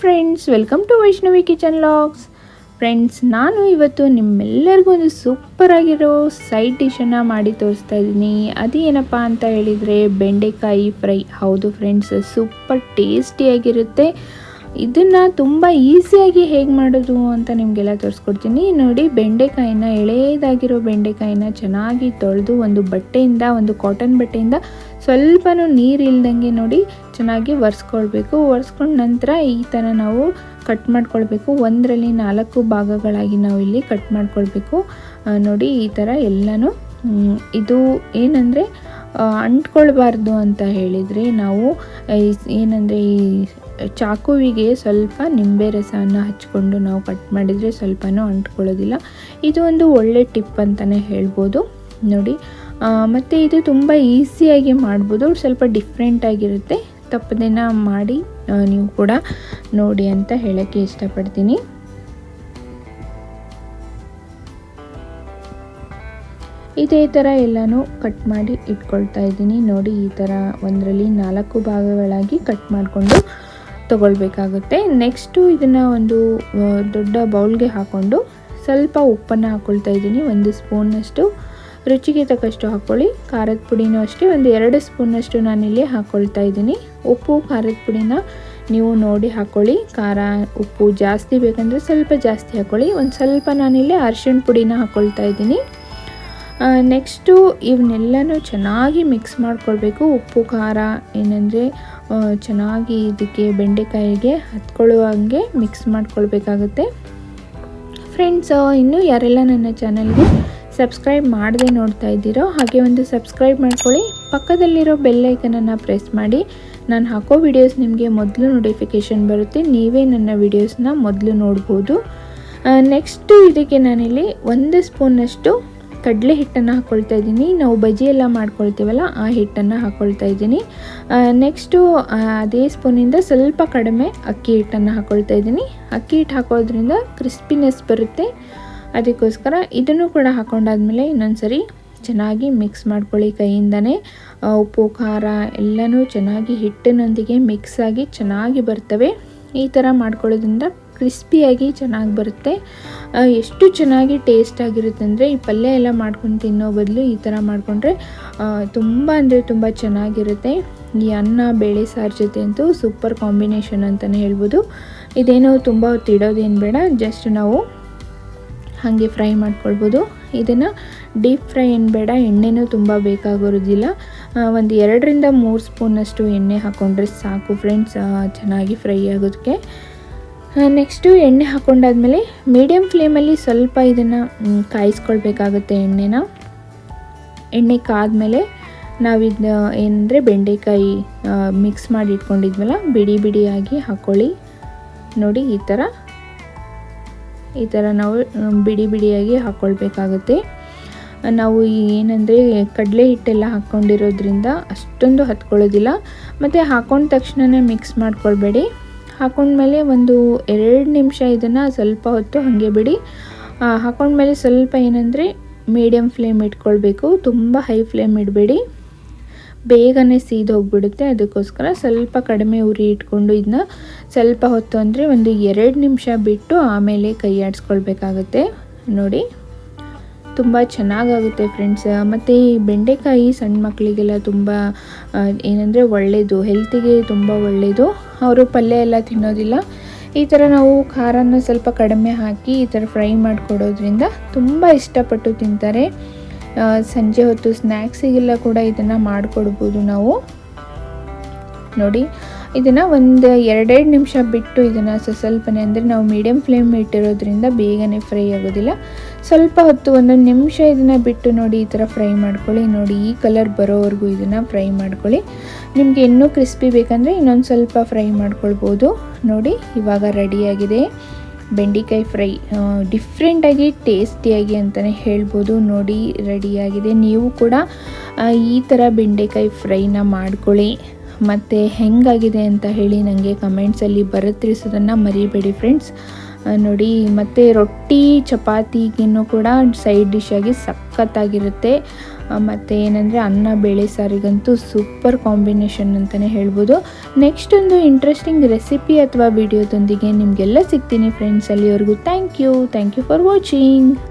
Friends welcome to Vaishnavi kitchen vlogs friends ನಾನು ಇವತ್ತು ನಿಮ್ಮೆಲ್ಲರಿಗೂ ಒಂದು ಸೂಪರ್ ಆಗಿರೋ ಸೈಡ್ ಡಿಶನ್ನು ಮಾಡಿ ತೋರಿಸ್ತಾ ಇದ್ದೀನಿ. ಏನಪ್ಪ ಅಂತ ಹೇಳಿದರೆ ಬೆಂಡೆಕಾಯಿ ಫ್ರೈ. ಹೌದು ಫ್ರೆಂಡ್ಸ್ ಸೂಪರ್ ಟೇಸ್ಟಿಯಾಗಿರುತ್ತೆ ಇದನ್ನು ತುಂಬ ಈಸಿಯಾಗಿ ಹೇಗೆ ಮಾಡೋದು ಅಂತ ನಿಮಗೆಲ್ಲ ತೋರಿಸ್ಕೊಡ್ತೀನಿ. ನೋಡಿ, ಬೆಂಡೆಕಾಯಿನ ಎಳೆಯದಾಗಿರೋ ಬೆಂಡೆಕಾಯಿನ ಚೆನ್ನಾಗಿ ತೊಳೆದು ಒಂದು ಬಟ್ಟೆಯಿಂದ, ಒಂದು ಕಾಟನ್ ಬಟ್ಟೆಯಿಂದ ಸ್ವಲ್ಪನೂ ನೀರು ಇಲ್ದಂಗೆ ನೋಡಿ ಚೆನ್ನಾಗಿ ಒರೆಸ್ಕೊಳ್ಬೇಕು. ಒರೆಸ್ಕೊಂಡ ನಂತರ ಈ ಥರ ನಾವು ಕಟ್ ಮಾಡ್ಕೊಳ್ಬೇಕು. ಒಂದರಲ್ಲಿ ನಾಲ್ಕು ಭಾಗಗಳಾಗಿ ನಾವು ಇಲ್ಲಿ ಕಟ್ ಮಾಡ್ಕೊಳ್ಬೇಕು. ನೋಡಿ ಈ ಥರ ಎಲ್ಲನೂ ಇದು ಏನಂದರೆ ಅಂಟ್ಕೊಳ್ಬಾರ್ದು ಅಂತ ಹೇಳಿದರೆ ನಾವು ಏನಂದರೆ ಈ ಚಾಕುವಿಗೆ ಸ್ವಲ್ಪ ನಿಂಬೆ ರಸವನ್ನು ಹಚ್ಕೊಂಡು ನಾವು ಕಟ್ ಮಾಡಿದರೆ ಸ್ವಲ್ಪನೂ ಅಂಟ್ಕೊಳ್ಳೋದಿಲ್ಲ. ಇದು ಒಂದು ಒಳ್ಳೆ ಟಿಪ್ ಅಂತಲೇ ಹೇಳ್ಬೋದು. ನೋಡಿ ಮತ್ತು ಇದು ತುಂಬ ಈಸಿಯಾಗಿ ಮಾಡ್ಬೋದು. ಸ್ವಲ್ಪ ಡಿಫ್ರೆಂಟಾಗಿರುತ್ತೆ ತಪ್ಪದೇನ ಮಾಡಿ ನೀವು ಕೂಡ ನೋಡಿ ಅಂತ ಹೇಳೋಕ್ಕೆ ಇಷ್ಟಪಡ್ತೀನಿ. ಇದೇ ಥರ ಎಲ್ಲನೂ ಕಟ್ ಮಾಡಿ ಇಟ್ಕೊಳ್ತಾ ಇದ್ದೀನಿ. ನೋಡಿ, ಈ ಥರ ಒಂದರಲ್ಲಿ ನಾಲ್ಕು ಭಾಗಗಳಾಗಿ ಕಟ್ ಮಾಡಿಕೊಂಡು ತಗೊಳ್ಬೇಕಾಗುತ್ತೆ. ನೆಕ್ಸ್ಟು ಇದನ್ನು ಒಂದು ದೊಡ್ಡ ಬೌಲ್ಗೆ ಹಾಕ್ಕೊಂಡು ಸ್ವಲ್ಪ ಉಪ್ಪನ್ನು ಹಾಕ್ಕೊಳ್ತಾ ಇದ್ದೀನಿ. ಒಂದು ಸ್ಪೂನ್ನಷ್ಟು ರುಚಿಗೆ ತಕ್ಕಷ್ಟು ಹಾಕ್ಕೊಳ್ಳಿ. ಖಾರದ ಪುಡಿನೂ ಅಷ್ಟೇ, ಒಂದು ಎರಡು ಸ್ಪೂನಷ್ಟು ನಾನಿಲ್ಲಿ ಹಾಕ್ಕೊಳ್ತಾ ಇದ್ದೀನಿ. ಉಪ್ಪು, ಖಾರದ ಪುಡಿನ ನೀವು ನೋಡಿ ಹಾಕ್ಕೊಳ್ಳಿ ಖಾರ, ಉಪ್ಪು ಜಾಸ್ತಿ ಬೇಕಂದರೆ ಸ್ವಲ್ಪ ಜಾಸ್ತಿ ಹಾಕ್ಕೊಳ್ಳಿ ಒಂದು ಸ್ವಲ್ಪ ನಾನಿಲ್ಲಿ ಅರಿಶಿಣ ಪುಡಿನ ಹಾಕ್ಕೊಳ್ತಾ ಇದ್ದೀನಿ. ನೆಕ್ಸ್ಟು ಇವನ್ನೆಲ್ಲನೂ ಚೆನ್ನಾಗಿ ಮಿಕ್ಸ್ ಮಾಡ್ಕೊಳ್ಬೇಕು. ಉಪ್ಪು, ಖಾರ, ಏನಂದರೆ ಚೆನ್ನಾಗಿ ಇದಕ್ಕೆ ಬೆಂಡೆಕಾಯಿಗೆ ಹತ್ಕೊಳ್ಳುವಂಗೆ ಮಿಕ್ಸ್ ಮಾಡ್ಕೊಳ್ಬೇಕಾಗುತ್ತೆ. ಫ್ರೆಂಡ್ಸ್, ಇನ್ನೂ ಯಾರೆಲ್ಲ ನನ್ನ ಚಾನಲ್ಗೆ ಸಬ್ಸ್ಕ್ರೈಬ್ ಮಾಡದೆ ನೋಡ್ತಾ ಇದ್ದೀರೋ ಹಾಗೆ ಒಂದು ಸಬ್ಸ್ಕ್ರೈಬ್ ಮಾಡ್ಕೊಳ್ಳಿ. ಪಕ್ಕದಲ್ಲಿರೋ ಬೆಲ್ಲೈಕನನ್ನು ಪ್ರೆಸ್ ಮಾಡಿ. ನಾನು ಹಾಕೋ ವಿಡಿಯೋಸ್ ನಿಮಗೆ ಮೊದಲು ನೋಟಿಫಿಕೇಷನ್ ಬರುತ್ತೆ. ನೀವೇ ನನ್ನ ವಿಡಿಯೋಸ್ನ ಮೊದಲು ನೋಡ್ಬೋದು. ನೆಕ್ಸ್ಟು ಇದಕ್ಕೆ ನಾನಿಲ್ಲಿ ಒಂದು ಸ್ಪೂನಷ್ಟು ಕಡಲೆ ಹಿಟ್ಟನ್ನು ಹಾಕ್ಕೊಳ್ತಾ ಇದ್ದೀನಿ. ನಾವು ಬಜ್ಜಿ ಎಲ್ಲ ಮಾಡ್ಕೊಳ್ತೀವಲ್ಲ, ಆ ಹಿಟ್ಟನ್ನು ಹಾಕ್ಕೊಳ್ತಾ ಇದ್ದೀನಿ. ನೆಕ್ಸ್ಟು ಅದೇ ಸ್ಪೂನಿಂದ ಸ್ವಲ್ಪ ಕಡಿಮೆ ಅಕ್ಕಿ ಹಿಟ್ಟನ್ನು ಹಾಕ್ಕೊಳ್ತಾ ಇದ್ದೀನಿ. ಅಕ್ಕಿ ಹಿಟ್ಟು ಹಾಕೋದ್ರಿಂದ ಕ್ರಿಸ್ಪಿನೆಸ್ ಬರುತ್ತೆ. ಅದಕ್ಕೋಸ್ಕರ ಇದನ್ನು ಕೂಡ ಹಾಕೊಂಡಾದ್ಮೇಲೆ ಇನ್ನೊಂದು ಸರಿ ಚೆನ್ನಾಗಿ ಮಿಕ್ಸ್ ಮಾಡ್ಕೊಳ್ಳಿ ಕೈಯಿಂದನೇ. ಉಪ್ಪು, ಖಾರ ಎಲ್ಲನೂ ಚೆನ್ನಾಗಿ ಹಿಟ್ಟಿನೊಂದಿಗೆ ಮಿಕ್ಸ್ ಆಗಿ ಚೆನ್ನಾಗಿ ಬರ್ತವೆ. ಈ ಥರ ಮಾಡ್ಕೊಳ್ಳೋದ್ರಿಂದ ಕ್ರಿಸ್ಪಿಯಾಗಿ ಚೆನ್ನಾಗಿ ಬರುತ್ತೆ. ಎಷ್ಟು ಚೆನ್ನಾಗಿ ಟೇಸ್ಟ್ ಆಗಿರುತ್ತೆ ಅಂದರೆ ಈ ಪಲ್ಯ ಎಲ್ಲ ಮಾಡ್ಕೊಂಡು ತಿನ್ನೋ ಬದಲು ಈ ಥರ ಮಾಡಿಕೊಂಡ್ರೆ ತುಂಬ ಅಂದರೆ ತುಂಬ ಚೆನ್ನಾಗಿರುತ್ತೆ. ಈ ಅನ್ನ, ಬೇಳೆ, ಸಾರು ಜೊತೆ ಅಂತೂ ಸೂಪರ್ ಕಾಂಬಿನೇಷನ್ ಅಂತಲೇ ಹೇಳ್ಬೋದು. ಇದೇನೋ ತುಂಬ ಹೊತ್ತು ಇಡೋದೇನು ಬೇಡ, ಜಸ್ಟ್ ನಾವು ಹಾಗೆ ಫ್ರೈ ಮಾಡ್ಕೊಳ್ಬೋದು. ಇದನ್ನು ಡೀಪ್ ಫ್ರೈ ಏನು ಬೇಡ, ಎಣ್ಣೆನೂ ತುಂಬ ಬೇಕಾಗಿರೋದಿಲ್ಲ ಒಂದು ಎರಡರಿಂದ ಮೂರು ಸ್ಪೂನಷ್ಟು ಎಣ್ಣೆ ಹಾಕ್ಕೊಂಡ್ರೆ ಸಾಕು ಫ್ರೆಂಡ್ಸ್ ಚೆನ್ನಾಗಿ ಫ್ರೈ ಆಗೋದಕ್ಕೆ. ನೆಕ್ಸ್ಟು ಎಣ್ಣೆ ಹಾಕ್ಕೊಂಡಾದ್ಮೇಲೆ ಮೀಡಿಯಮ್ ಫ್ಲೇಮಲ್ಲಿ ಸ್ವಲ್ಪ ಇದನ್ನು ಕಾಯಿಸ್ಕೊಳ್ಬೇಕಾಗುತ್ತೆ ಎಣ್ಣೆನ. ಎಣ್ಣೆ ಕಾದ್ಮೇಲೆ ನಾವಿದ ಏನಂದರೆ ಬೆಂಡೆಕಾಯಿ ಮಿಕ್ಸ್ ಮಾಡಿ ಇಟ್ಕೊಂಡಿದ್ವಲ್ಲ, ಬಿಡಿ ಬಿಡಿಯಾಗಿ ಹಾಕ್ಕೊಳ್ಳಿ ನೋಡಿ, ಈ ಥರ ಈ ಥರ ನಾವು ಬಿಡಿ ಬಿಡಿಯಾಗಿ ಹಾಕ್ಕೊಳ್ಬೇಕಾಗುತ್ತೆ ನಾವು ಏನಂದರೆ ಕಡಲೆ ಹಿಟ್ಟೆಲ್ಲ ಹಾಕ್ಕೊಂಡಿರೋದ್ರಿಂದ ಅಷ್ಟೊಂದು ಹತ್ಕೊಳ್ಳೋದಿಲ್ಲ. ಮತ್ತು ಹಾಕೊಂಡ ತಕ್ಷಣವೇ ಮಿಕ್ಸ್ ಮಾಡ್ಕೊಳ್ಬೇಡಿ. ಹಾಕೊಂಡ್ಮೇಲೆ ಒಂದು ಎರಡು ನಿಮಿಷ ಇದನ್ನು ಸ್ವಲ್ಪ ಹೊತ್ತು ಹಾಗೆ ಬಿಡಿ. ಹಾಕೊಂಡ್ಮೇಲೆ ಸ್ವಲ್ಪ ಏನಂದರೆ ಮೀಡಿಯಮ್ ಫ್ಲೇಮ್ ಇಟ್ಕೊಳ್ಬೇಕು. ತುಂಬ ಹೈ ಫ್ಲೇಮ್ ಇಡಬೇಡಿ. ಬೇಗನೆ ಸೀದೋಗಿಬಿಡುತ್ತೆ. ಅದಕ್ಕೋಸ್ಕರ ಸ್ವಲ್ಪ ಕಡಿಮೆ ಉರಿ ಇಟ್ಕೊಂಡು ಇದನ್ನ ಸ್ವಲ್ಪ ಹೊತ್ತು ಅಂದರೆ ಒಂದು ಎರಡು ನಿಮಿಷ ಬಿಟ್ಟು ಆಮೇಲೆ ಕೈ ಆಡಿಸ್ಕೊಳ್ಬೇಕಾಗತ್ತೆ. ನೋಡಿ, ತುಂಬ ಚೆನ್ನಾಗಾಗುತ್ತೆ ಫ್ರೆಂಡ್ಸ್. ಮತ್ತು ಈ ಬೆಂಡೆಕಾಯಿ ಸಣ್ಣ ಮಕ್ಕಳಿಗೆಲ್ಲ ತುಂಬ ಏನಂದರೆ ಒಳ್ಳೆಯದು ಹೆಲ್ತಿಗೆ ತುಂಬ ಒಳ್ಳೆಯದು ಅವರು ಪಲ್ಯ ಎಲ್ಲ ತಿನ್ನೋದಿಲ್ಲ. ಈ ಥರ ನಾವು ಖಾರನ ಸ್ವಲ್ಪ ಕಡಿಮೆ ಹಾಕಿ ಈ ಥರ ಫ್ರೈ ಮಾಡಿಕೊಡೋದ್ರಿಂದ ತುಂಬ ಇಷ್ಟಪಟ್ಟು ತಿಂತಾರೆ. ಸಂಜೆ ಹೊತ್ತು ಸ್ನ್ಯಾಕ್ಸಿಗೆಲ್ಲ ಕೂಡ ಇದನ್ನು ಮಾಡಿಕೊಡ್ಬೋದು ನಾವು. ನೋಡಿ, ಇದನ್ನು ಒಂದು ಎರಡೆರಡು ನಿಮಿಷ ಬಿಟ್ಟು ಇದನ್ನು ಸ್ವಲ್ಪನೇ ಅಂದರೆ ನಾವು ಮೀಡಿಯಮ್ ಫ್ಲೇಮ್ ಇಟ್ಟಿರೋದ್ರಿಂದ ಬೇಗನೆ ಫ್ರೈ ಆಗೋದಿಲ್ಲ. ಸ್ವಲ್ಪ ಹೊತ್ತು ಒಂದೊಂದು ನಿಮಿಷ ಇದನ್ನು ಬಿಟ್ಟು ನೋಡಿ ಈ ಥರ ಫ್ರೈ ಮಾಡ್ಕೊಳ್ಳಿ. ನೋಡಿ, ಈ ಕಲರ್ ಬರೋವರೆಗೂ ಇದನ್ನು ಫ್ರೈ ಮಾಡ್ಕೊಳ್ಳಿ. ನಿಮಗೆ ಇನ್ನೂ ಕ್ರಿಸ್ಪಿ ಬೇಕಂದರೆ ಇನ್ನೊಂದು ಸ್ವಲ್ಪ ಫ್ರೈ ಮಾಡ್ಕೊಳ್ಬೋದು. ನೋಡಿ, ಇವಾಗ ರೆಡಿಯಾಗಿದೆ ಬೆಂಡೆಕಾಯಿ ಫ್ರೈ ಡಿಫ್ರೆಂಟಾಗಿ ಟೇಸ್ಟಿಯಾಗಿ ಅಂತಲೇ ಹೇಳ್ಬೋದು. ನೋಡಿ ರೆಡಿಯಾಗಿದೆ ನೀವು ಕೂಡ ಈ ಥರ ಬೆಂಡೆಕಾಯಿ ಫ್ರೈನ ಮಾಡ್ಕೊಳ್ಳಿ. ಮತ್ತು ಹೆಂಗಾಗಿದೆ ಅಂತ ಹೇಳಿ ನನಗೆ ಕಮೆಂಟ್ಸಲ್ಲಿ ತಿಳಿಸೋದನ್ನು ಮರಿಬೇಡಿ ಫ್ರೆಂಡ್ಸ್ ನೋಡಿ, ಮತ್ತು ರೊಟ್ಟಿ, ಚಪಾತಿಗಿನ್ನೂ ಕೂಡ ಸೈಡ್ ಡಿಶ್ ಆಗಿ ಸಖತ್ತಾಗಿರುತ್ತೆ. ಮತ್ತು ಏನಂದರೆ ಅನ್ನ, ಬೇಳೆ ಸಾರಿಗಂತೂ ಸೂಪರ್ ಕಾಂಬಿನೇಷನ್ ಅಂತಲೇ ಹೇಳ್ಬೋದು. ನೆಕ್ಸ್ಟ್ ಒಂದು ಇಂಟ್ರೆಸ್ಟಿಂಗ್ ರೆಸಿಪಿ ಅಥವಾ ವಿಡಿಯೋದೊಂದಿಗೆ ನಿಮಗೆಲ್ಲ ಸಿಗ್ತೀನಿ ಫ್ರೆಂಡ್ಸ್ ಅಲ್ಲಿವರೆಗೂ thank you thank you for watching